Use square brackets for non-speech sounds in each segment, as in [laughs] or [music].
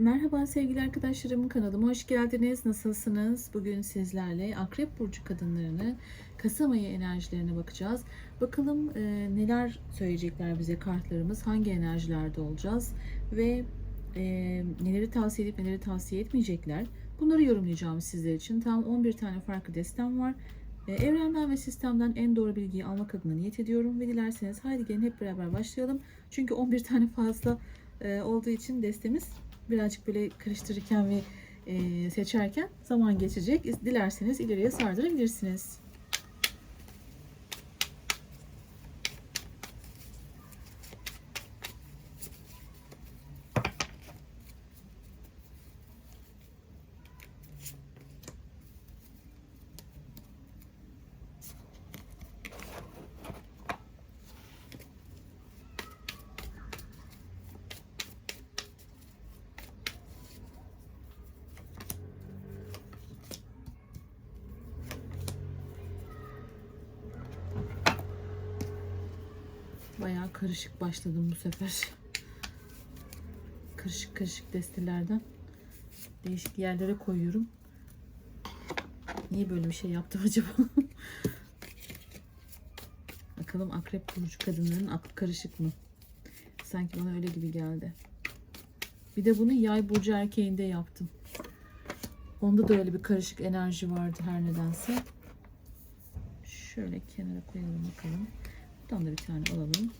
Merhaba sevgili arkadaşlarım kanalıma hoş geldiniz. Nasılsınız? Bugün sizlerle Akrep Burcu kadınlarını Kasım ayı enerjilerine bakacağız. Bakalım e, neler söyleyecekler bize kartlarımız, hangi enerjilerde olacağız ve e, neleri tavsiye edip neleri tavsiye etmeyecekler. Bunları yorumlayacağım sizler için. Tam 11 tane farklı destem var. E, evrenden ve sistemden en doğru bilgiyi almak adına niyet ediyorum ve dilerseniz haydi gelin hep beraber başlayalım. Çünkü 11 tane fazla e, olduğu için destemiz birazcık böyle karıştırırken ve seçerken zaman geçecek. Dilerseniz ileriye sardırabilirsiniz. Bayağı karışık başladım bu sefer. Karışık karışık destelerden değişik yerlere koyuyorum. Niye böyle bir şey yaptım [laughs] acaba? Bakalım akrep burcu kadınların aklı karışık mı? Sanki bana öyle gibi geldi. Bir de bunu yay burcu erkeğinde yaptım. Onda da öyle bir karışık enerji vardı her nedense. Şöyle kenara koyalım bakalım. Buradan da bir tane alalım.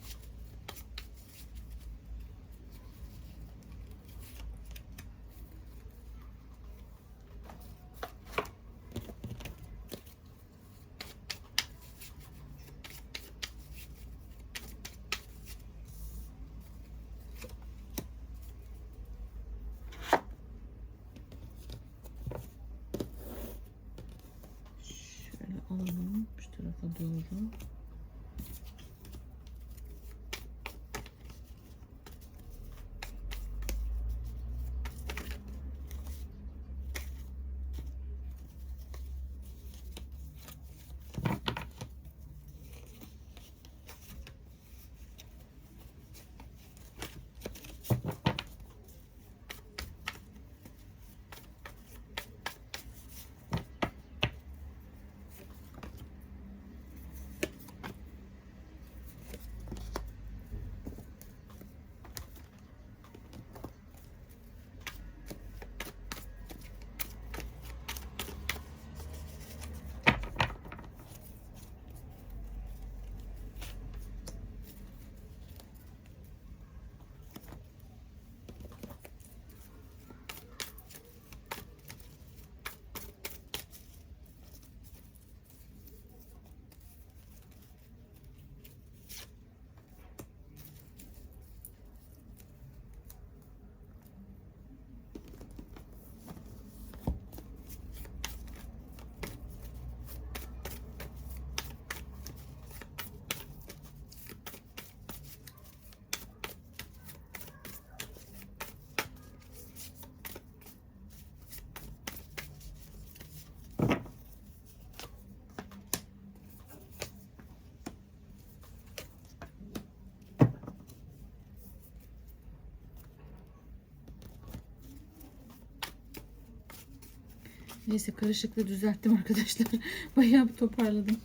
Neyse karışıklığı düzelttim arkadaşlar. [laughs] Bayağı bir toparladım.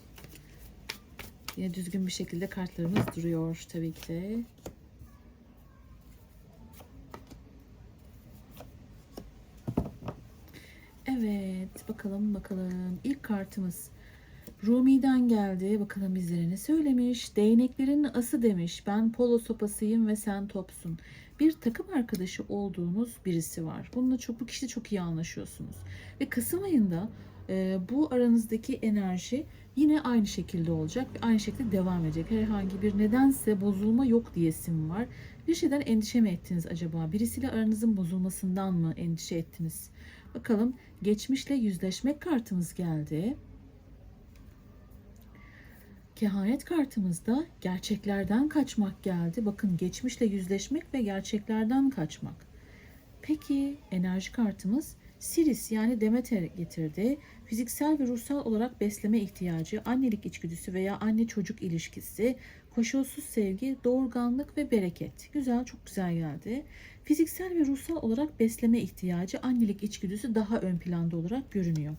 Yine düzgün bir şekilde kartlarımız duruyor tabii ki de. Evet bakalım bakalım. İlk kartımız Rumi'den geldi. Bakalım bizlere ne söylemiş. Değneklerin ası demiş. Ben polo sopasıyım ve sen topsun. Bir takım arkadaşı olduğunuz birisi var. Bununla çok bu kişi çok iyi anlaşıyorsunuz. Ve Kasım ayında e, bu aranızdaki enerji yine aynı şekilde olacak ve aynı şekilde devam edecek. Herhangi bir nedense bozulma yok diyesim var. Bir şeyden endişe mi ettiniz acaba? Birisiyle aranızın bozulmasından mı endişe ettiniz? Bakalım geçmişle yüzleşmek kartımız geldi. Kehanet kartımızda gerçeklerden kaçmak geldi. Bakın geçmişle yüzleşmek ve gerçeklerden kaçmak. Peki enerji kartımız Siris yani Demeter getirdi. Fiziksel ve ruhsal olarak besleme ihtiyacı, annelik içgüdüsü veya anne çocuk ilişkisi, koşulsuz sevgi, doğurganlık ve bereket. Güzel, çok güzel geldi. Fiziksel ve ruhsal olarak besleme ihtiyacı, annelik içgüdüsü daha ön planda olarak görünüyor.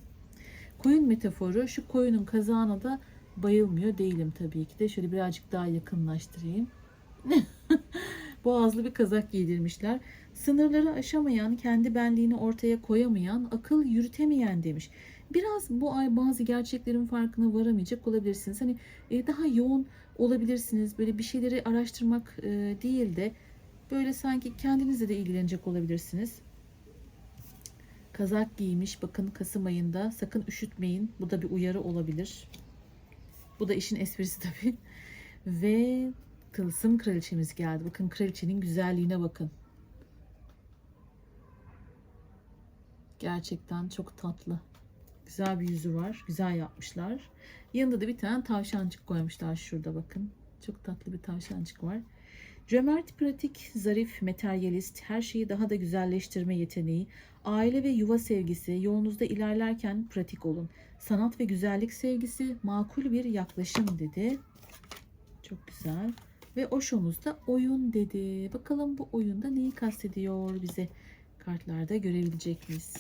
Koyun metaforu, şu koyunun kazağına da bayılmıyor değilim tabii ki de. Şöyle birazcık daha yakınlaştırayım. [laughs] Boğazlı bir kazak giydirmişler. Sınırları aşamayan, kendi benliğini ortaya koyamayan, akıl yürütemeyen demiş. Biraz bu ay bazı gerçeklerin farkına varamayacak olabilirsiniz. Hani e, daha yoğun olabilirsiniz. Böyle bir şeyleri araştırmak e, değil de böyle sanki kendinizle de ilgilenecek olabilirsiniz. Kazak giymiş. Bakın Kasım ayında. Sakın üşütmeyin. Bu da bir uyarı olabilir. Bu da işin esprisi tabii. [laughs] Ve tılsım kraliçemiz geldi. Bakın kraliçenin güzelliğine bakın. Gerçekten çok tatlı. Güzel bir yüzü var. Güzel yapmışlar. Yanında da bir tane tavşancık koymuşlar şurada bakın. Çok tatlı bir tavşancık var. Cömert, pratik, zarif, materyalist, her şeyi daha da güzelleştirme yeteneği, aile ve yuva sevgisi, yolunuzda ilerlerken pratik olun. Sanat ve güzellik sevgisi, makul bir yaklaşım dedi. Çok güzel. Ve Osho'muz oyun dedi. Bakalım bu oyunda neyi kastediyor bize? Kartlarda görebilecek miyiz?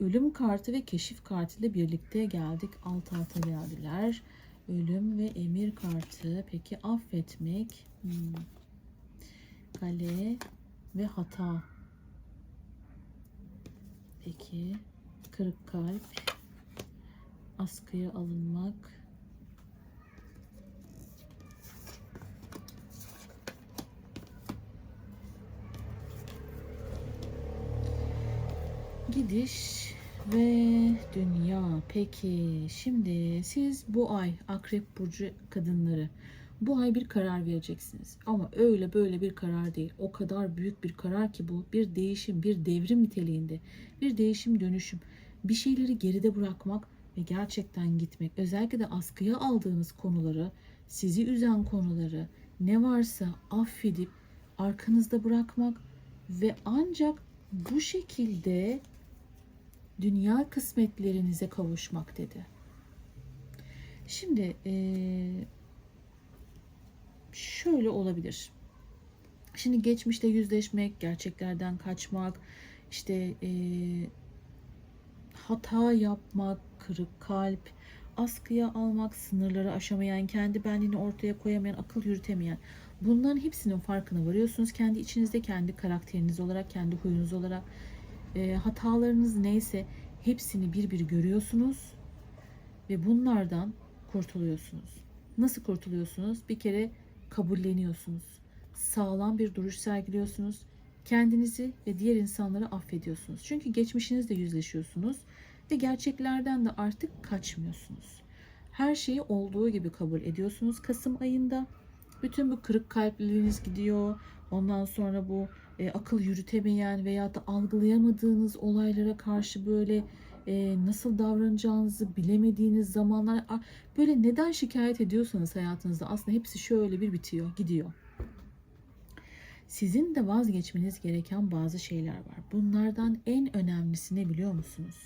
Ölüm kartı ve keşif kartı ile birlikte geldik. Alt alta geldiler. Ölüm ve emir kartı. Peki affetmek. Hmm. Kale ve hata. Peki kırık kalp. Askıya alınmak. Gidiş ve dünya. Peki şimdi siz bu ay Akrep Burcu kadınları bu ay bir karar vereceksiniz. Ama öyle böyle bir karar değil. O kadar büyük bir karar ki bu bir değişim, bir devrim niteliğinde. Bir değişim, dönüşüm. Bir şeyleri geride bırakmak ve gerçekten gitmek. Özellikle de askıya aldığınız konuları, sizi üzen konuları ne varsa affedip arkanızda bırakmak ve ancak bu şekilde dünya kısmetlerinize kavuşmak dedi. Şimdi eee, şöyle olabilir. Şimdi geçmişte yüzleşmek, gerçeklerden kaçmak, işte eee, hata yapmak, kırık kalp, askıya almak, sınırları aşamayan, kendi benliğini ortaya koyamayan, akıl yürütemeyen. Bunların hepsinin farkına varıyorsunuz. Kendi içinizde, kendi karakteriniz olarak, kendi huyunuz olarak e, hatalarınız neyse hepsini bir bir görüyorsunuz ve bunlardan kurtuluyorsunuz. Nasıl kurtuluyorsunuz? Bir kere kabulleniyorsunuz. Sağlam bir duruş sergiliyorsunuz. Kendinizi ve diğer insanları affediyorsunuz. Çünkü geçmişinizle yüzleşiyorsunuz ve gerçeklerden de artık kaçmıyorsunuz. Her şeyi olduğu gibi kabul ediyorsunuz Kasım ayında. Bütün bu kırık kalpliliğiniz gidiyor. Ondan sonra bu e, akıl yürütemeyen veya da algılayamadığınız olaylara karşı böyle e, nasıl davranacağınızı bilemediğiniz zamanlar böyle neden şikayet ediyorsanız hayatınızda aslında hepsi şöyle bir bitiyor, gidiyor. Sizin de vazgeçmeniz gereken bazı şeyler var. Bunlardan en önemlisi ne biliyor musunuz?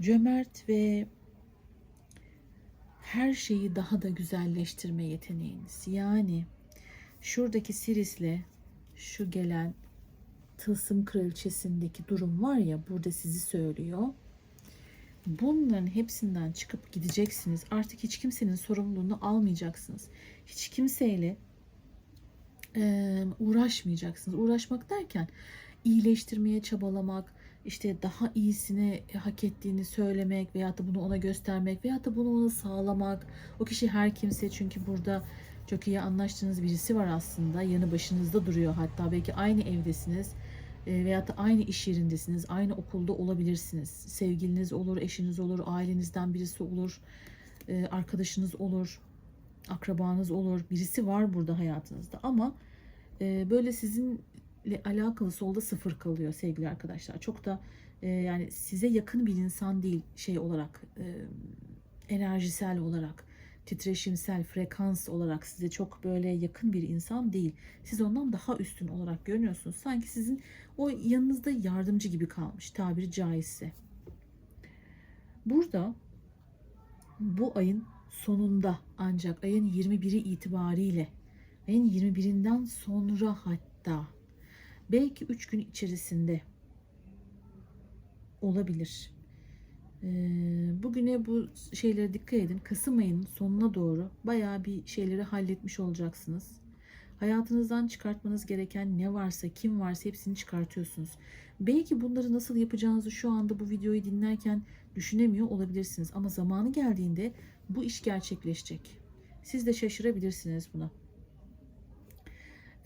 Cömert ve her şeyi daha da güzelleştirme yeteneğiniz. Yani şuradaki Siris'le şu gelen Tılsım Kraliçesi'ndeki durum var ya burada sizi söylüyor. Bunların hepsinden çıkıp gideceksiniz. Artık hiç kimsenin sorumluluğunu almayacaksınız. Hiç kimseyle e, uğraşmayacaksınız. Uğraşmak derken iyileştirmeye çabalamak, işte daha iyisini hak ettiğini söylemek veya da bunu ona göstermek veya da bunu ona sağlamak. O kişi her kimse çünkü burada çok iyi anlaştığınız birisi var aslında. Yanı başınızda duruyor hatta belki aynı evdesiniz e, veya da aynı iş yerindesiniz, aynı okulda olabilirsiniz. Sevgiliniz olur, eşiniz olur, ailenizden birisi olur, e, arkadaşınız olur, akrabanız olur. Birisi var burada hayatınızda ama e, böyle sizinle alakalı solda sıfır kalıyor sevgili arkadaşlar. Çok da yani size yakın bir insan değil şey olarak, enerjisel olarak titreşimsel frekans olarak size çok böyle yakın bir insan değil. Siz ondan daha üstün olarak görünüyorsunuz. Sanki sizin o yanınızda yardımcı gibi kalmış tabiri caizse. Burada bu ayın sonunda ancak ayın 21'i itibariyle ayın 21'inden sonra hatta belki 3 gün içerisinde olabilir. Bugüne bu şeylere dikkat edin. Kasım ayının sonuna doğru bayağı bir şeyleri halletmiş olacaksınız. Hayatınızdan çıkartmanız gereken ne varsa, kim varsa hepsini çıkartıyorsunuz. Belki bunları nasıl yapacağınızı şu anda bu videoyu dinlerken düşünemiyor olabilirsiniz. Ama zamanı geldiğinde bu iş gerçekleşecek. Siz de şaşırabilirsiniz buna.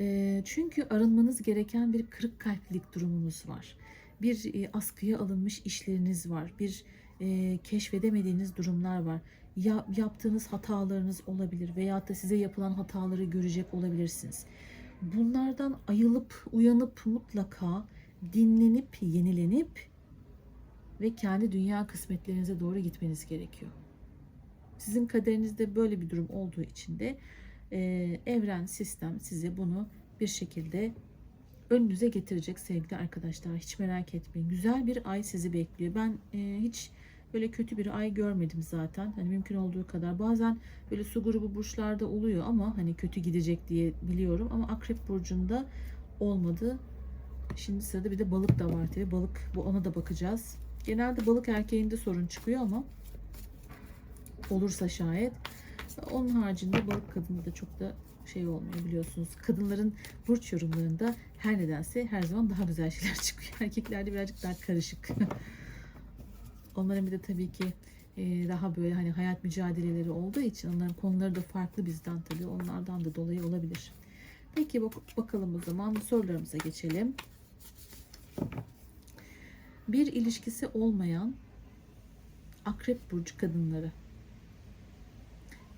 Ee, çünkü arınmanız gereken bir kırık kalplilik durumunuz var. Bir e, askıya alınmış işleriniz var. Bir e, keşfedemediğiniz durumlar var. Ya, yaptığınız hatalarınız olabilir veyahut da size yapılan hataları görecek olabilirsiniz. Bunlardan ayılıp uyanıp mutlaka dinlenip yenilenip ve kendi dünya kısmetlerinize doğru gitmeniz gerekiyor. Sizin kaderinizde böyle bir durum olduğu için de e, evren sistem size bunu bir şekilde önünüze getirecek sevgili arkadaşlar. Hiç merak etmeyin. Güzel bir ay sizi bekliyor. Ben e, hiç böyle kötü bir ay görmedim zaten. Hani mümkün olduğu kadar. Bazen böyle su grubu burçlarda oluyor ama hani kötü gidecek diye biliyorum. Ama akrep burcunda olmadı. Şimdi sırada bir de balık da var tabii. Balık bu ona da bakacağız. Genelde balık erkeğinde sorun çıkıyor ama olursa şayet. Onun haricinde balık kadında da çok da şey olmuyor biliyorsunuz. Kadınların burç yorumlarında her nedense her zaman daha güzel şeyler [laughs] çıkıyor. Erkeklerde birazcık daha karışık. [laughs] Onların bir de tabii ki e, daha böyle hani hayat mücadeleleri olduğu için onların konuları da farklı bizden tabii. Onlardan da dolayı olabilir. Peki bak bakalım o zaman sorularımıza geçelim. Bir ilişkisi olmayan akrep burcu kadınları.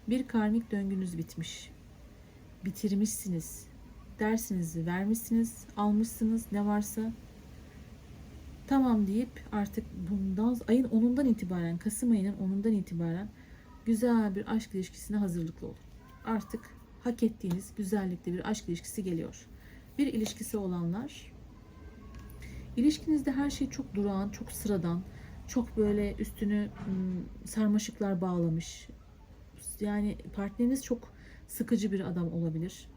Bir karmik döngünüz bitmiş. Bitirmişsiniz. Dersinizi vermişsiniz, almışsınız ne varsa. Tamam deyip artık bundan ayın 10'undan itibaren, Kasım ayının 10'undan itibaren güzel bir aşk ilişkisine hazırlıklı olun. Artık hak ettiğiniz güzellikte bir aşk ilişkisi geliyor. Bir ilişkisi olanlar İlişkinizde her şey çok durağan, çok sıradan, çok böyle üstünü sarmaşıklar bağlamış. Yani partneriniz çok sıkıcı bir adam olabilir.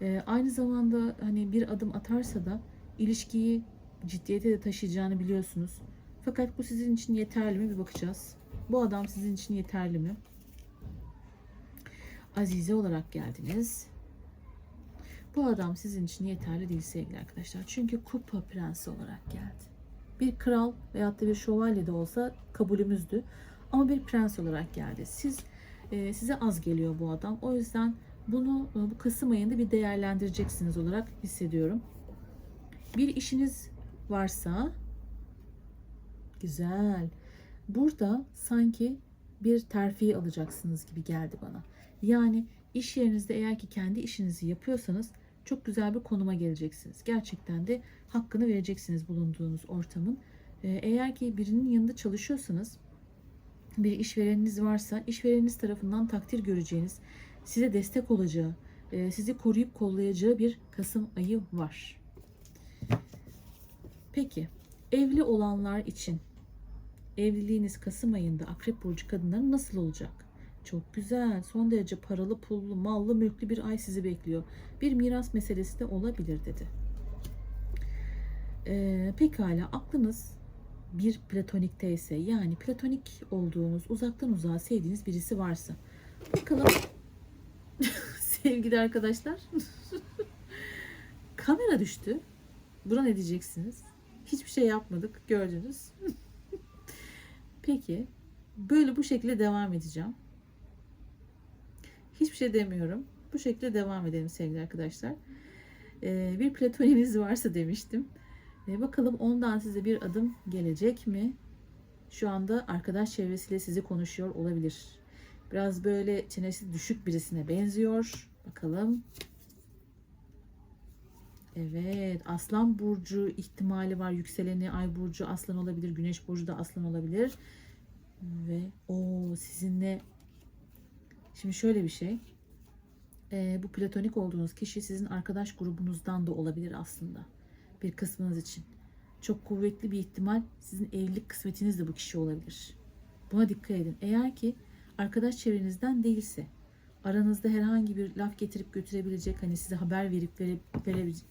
Ee, aynı zamanda hani bir adım atarsa da ilişkiyi ciddiyete de taşıyacağını biliyorsunuz. Fakat bu sizin için yeterli mi bir bakacağız. Bu adam sizin için yeterli mi? Azize olarak geldiniz. Bu adam sizin için yeterli değil sevgili arkadaşlar. Çünkü kupa prensi olarak geldi. Bir kral veyahut da bir şövalye de olsa kabulümüzdü. Ama bir prens olarak geldi. Siz e, size az geliyor bu adam. O yüzden bunu e, bu Kasım ayında bir değerlendireceksiniz olarak hissediyorum. Bir işiniz varsa güzel. Burada sanki bir terfi alacaksınız gibi geldi bana. Yani iş yerinizde eğer ki kendi işinizi yapıyorsanız çok güzel bir konuma geleceksiniz. Gerçekten de hakkını vereceksiniz bulunduğunuz ortamın. Ee, Eğer ki birinin yanında çalışıyorsanız, bir işvereniniz varsa, işvereniniz tarafından takdir göreceğiniz, size destek olacağı, e, sizi koruyup kollayacağı bir Kasım ayı var. Peki, evli olanlar için evliliğiniz Kasım ayında Akrep Burcu kadınların nasıl olacak? Çok güzel. Son derece paralı, pullu, mallı, mülklü bir ay sizi bekliyor. Bir miras meselesi de olabilir dedi. Ee, pekala aklınız bir platonikte ise yani platonik olduğunuz, uzaktan uzağa sevdiğiniz birisi varsa. Bakalım [laughs] sevgili arkadaşlar. [laughs] Kamera düştü. Buna ne diyeceksiniz? Hiçbir şey yapmadık gördünüz. [laughs] Peki böyle bu şekilde devam edeceğim. Hiçbir şey demiyorum. Bu şekilde devam edelim sevgili arkadaşlar. Ee, bir platoniniz varsa demiştim. Ee, bakalım ondan size bir adım gelecek mi? Şu anda arkadaş çevresiyle sizi konuşuyor olabilir. Biraz böyle çenesi düşük birisine benziyor. Bakalım. Evet, Aslan burcu ihtimali var. Yükseleni Ay burcu Aslan olabilir, Güneş burcu da Aslan olabilir. Ve o sizinle Şimdi şöyle bir şey. Ee, bu platonik olduğunuz kişi sizin arkadaş grubunuzdan da olabilir aslında. Bir kısmınız için. Çok kuvvetli bir ihtimal sizin evlilik kısmetiniz de bu kişi olabilir. Buna dikkat edin. Eğer ki arkadaş çevrenizden değilse, aranızda herhangi bir laf getirip götürebilecek, hani size haber verip verip verebilecek,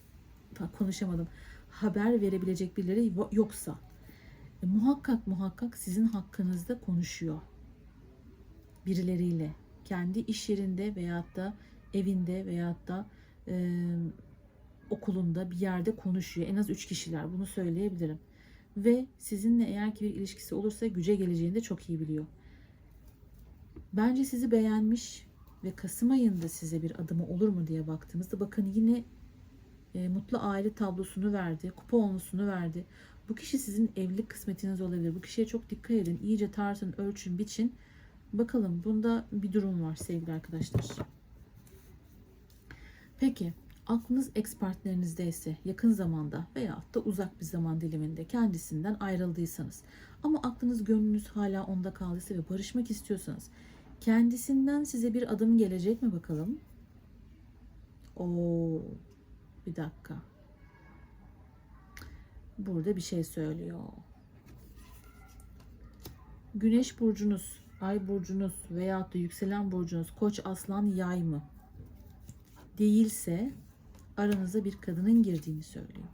konuşamadım, haber verebilecek birileri yo- yoksa, e, muhakkak muhakkak sizin hakkınızda konuşuyor birileriyle. Kendi iş yerinde veyahut da evinde veyahut da e, okulunda bir yerde konuşuyor. En az üç kişiler bunu söyleyebilirim. Ve sizinle eğer ki bir ilişkisi olursa güce geleceğini de çok iyi biliyor. Bence sizi beğenmiş ve Kasım ayında size bir adımı olur mu diye baktığımızda bakın yine e, mutlu aile tablosunu verdi, kupa onlusunu verdi. Bu kişi sizin evlilik kısmetiniz olabilir. Bu kişiye çok dikkat edin. İyice tartın, ölçün, biçin. Bakalım bunda bir durum var sevgili arkadaşlar. Peki aklınız ex partnerinizdeyse yakın zamanda veyahut da uzak bir zaman diliminde kendisinden ayrıldıysanız ama aklınız gönlünüz hala onda kaldıysa ve barışmak istiyorsanız kendisinden size bir adım gelecek mi bakalım? Oo, bir dakika. Burada bir şey söylüyor. Güneş burcunuz, ay burcunuz veyahut da yükselen burcunuz koç, aslan, yay mı? Değilse aranıza bir kadının girdiğini söylüyor.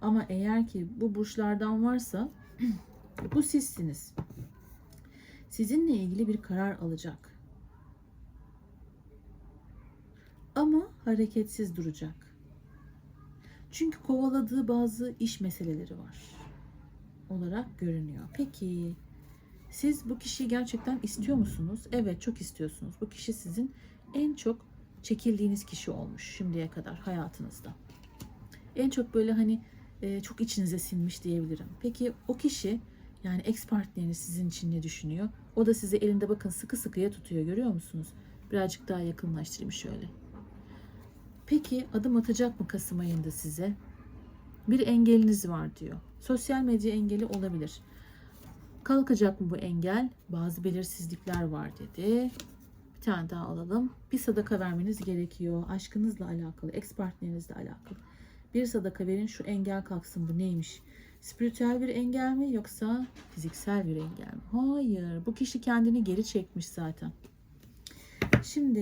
Ama eğer ki bu burçlardan varsa [clears throat] bu sizsiniz. Sizinle ilgili bir karar alacak. Ama hareketsiz duracak. Çünkü kovaladığı bazı iş meseleleri var olarak görünüyor. Peki siz bu kişiyi gerçekten istiyor musunuz? Evet çok istiyorsunuz. Bu kişi sizin en çok çekildiğiniz kişi olmuş şimdiye kadar hayatınızda. En çok böyle hani e, çok içinize sinmiş diyebilirim. Peki o kişi yani ex partneriniz sizin için ne düşünüyor? O da sizi elinde bakın sıkı sıkıya tutuyor görüyor musunuz? Birazcık daha yakınlaştırayım şöyle. Peki adım atacak mı Kasım ayında size? Bir engeliniz var diyor. Sosyal medya engeli olabilir. Kalkacak mı bu engel? Bazı belirsizlikler var dedi. Bir tane daha alalım. Bir sadaka vermeniz gerekiyor. Aşkınızla alakalı, ex partnerinizle alakalı. Bir sadaka verin şu engel kalksın. Bu neymiş? Spiritüel bir engel mi yoksa fiziksel bir engel mi? Hayır. Bu kişi kendini geri çekmiş zaten. Şimdi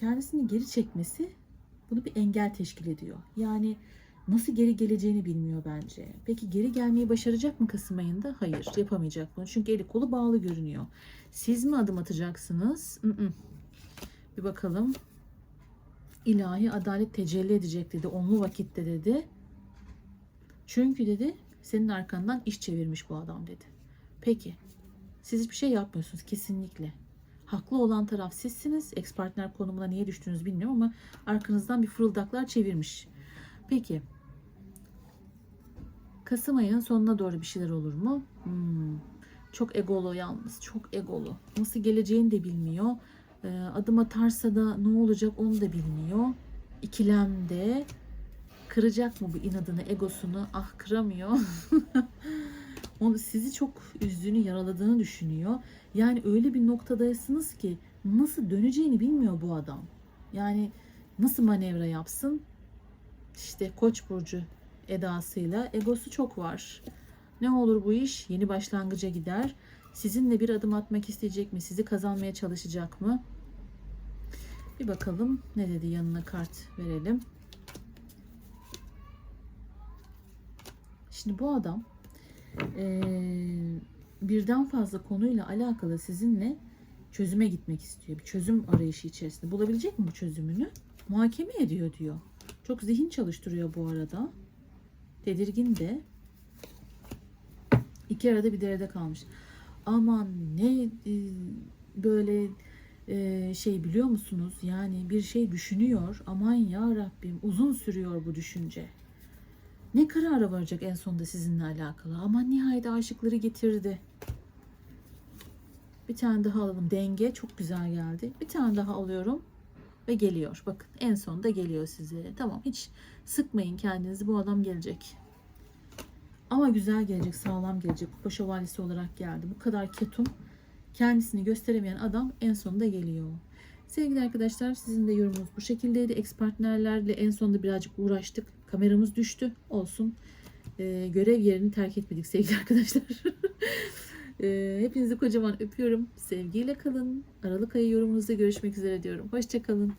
kendisini geri çekmesi bunu bir engel teşkil ediyor. Yani nasıl geri geleceğini bilmiyor bence. Peki geri gelmeyi başaracak mı Kasım ayında? Hayır, yapamayacak bunu. Çünkü eli kolu bağlı görünüyor. Siz mi adım atacaksınız? Bir bakalım. İlahi adalet tecelli edecek dedi. Onlu vakitte dedi. Çünkü dedi senin arkandan iş çevirmiş bu adam dedi. Peki. Siz hiçbir şey yapmıyorsunuz kesinlikle. Haklı olan taraf sizsiniz. Ex partner konumuna niye düştüğünüzü bilmiyorum ama arkanızdan bir fırıldaklar çevirmiş. Peki. Kasım ayının sonuna doğru bir şeyler olur mu? Hmm. Çok egolu yalnız. Çok egolu. Nasıl geleceğini de bilmiyor. Ee, adım atarsa da ne olacak onu da bilmiyor. İkilemde. Kıracak mı bu inadını, egosunu? Ah kıramıyor. [laughs] Onu sizi çok üzdüğünü, yaraladığını düşünüyor. Yani öyle bir noktadasınız ki nasıl döneceğini bilmiyor bu adam. Yani nasıl manevra yapsın? İşte Koç burcu edasıyla egosu çok var. Ne olur bu iş? Yeni başlangıca gider. Sizinle bir adım atmak isteyecek mi? Sizi kazanmaya çalışacak mı? Bir bakalım ne dedi yanına kart verelim. Şimdi bu adam eee, birden fazla konuyla alakalı sizinle çözüme gitmek istiyor. Bir çözüm arayışı içerisinde. Bulabilecek mi bu çözümünü? Muhakeme ediyor diyor. Çok zihin çalıştırıyor bu arada. Tedirgin de. İki arada bir derede kalmış. Aman ne e, böyle e, şey biliyor musunuz? Yani bir şey düşünüyor. Aman ya Rabbim uzun sürüyor bu düşünce. Ne karara varacak en sonunda sizinle alakalı? Aman nihayet aşıkları getirdi. Bir tane daha alalım. Denge çok güzel geldi. Bir tane daha alıyorum ve geliyor. Bakın en sonunda geliyor size. Tamam hiç sıkmayın kendinizi. Bu adam gelecek. Ama güzel gelecek, sağlam gelecek. Kupa şövalyesi olarak geldi. Bu kadar ketum kendisini gösteremeyen adam en sonunda geliyor. Sevgili arkadaşlar sizin de yorumunuz bu şekildeydi. Ex partnerlerle en sonunda birazcık uğraştık. Kameramız düştü. Olsun. Ee, görev yerini terk etmedik sevgili [laughs] arkadaşlar. Ee, hepinizi kocaman öpüyorum. Sevgiyle kalın. Aralık ayı yorumunuzda görüşmek üzere diyorum. Hoşçakalın.